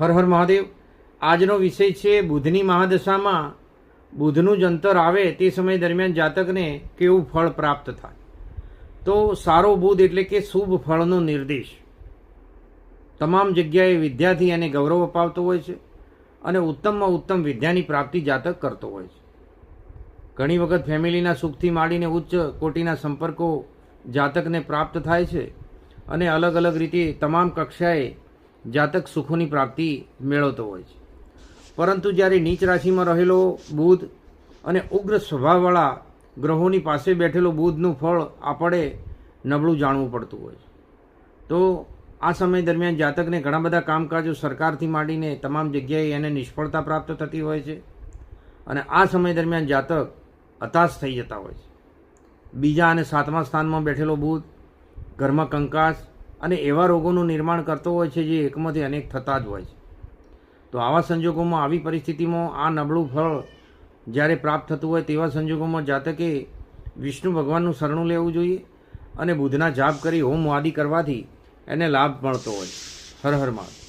હર હર મહાદેવ. આજનો વિષય છે બુધની મહાદશામાં બુધનું અંતર આવે તે સમય દરમિયાન જાતકને કેવું ફળ પ્રાપ્ત થાય. તો સારો બુધ એટલે કે શુભ ફળનો નિર્દેશ. તમામ જગ્યાએ વિદ્યાર્થી એને ગૌરવ અપાવતો હોય છે અને ઉત્તમમાં ઉત્તમ વિદ્યાની પ્રાપ્તિ જાતક કરતો હોય છે. ઘણી વખત ફેમિલીના સુખથી માંડીને ઉચ્ચ કોટીના સંપર્કો જાતકને પ્રાપ્ત થાય છે અને અલગ અલગ રીતે તમામ કક્ષાએ જાતક સુખોની પ્રાપ્તિ મેળવતો હોય છે. પરંતુ જ્યારે નીચ રાશિમાં રહેલો બુધ અને ઉગ્ર સ્વભાવવાળા ગ્રહોની પાસે બેઠેલો બુધનું ફળ આપણે નબળું જાણવું પડતું હોય છે. તો આ સમય દરમિયાન જાતકને ઘણા બધા કામકાજો સરકારથી માંડીને તમામ જગ્યાએ એને નિષ્ફળતા પ્રાપ્ત થતી હોય છે અને આ સમય દરમિયાન જાતક હતાશ થઈ જતા હોય છે. બીજા અને સાતમા સ્થાનમાં બેઠેલો બુધ ઘરમાં કંકાસ અને એવા રોગોનું નિર્માણ કરતો હોય છે જે એકમાંથી અનેક થતા જ હોય છે. તો આવા સંજોગોમાં આવી પરિસ્થિતિમાં આ નબળું ફળ જ્યારે પ્રાપ્ત થતું હોય તેવા સંજોગોમાં જાતકે વિષ્ણુ ભગવાનનું શરણું લેવું જોઈએ અને બુધના જાપ કરી હોમ આદિ કરવાથી એને લાભ મળતો હોય. હર હર મહાદેવ.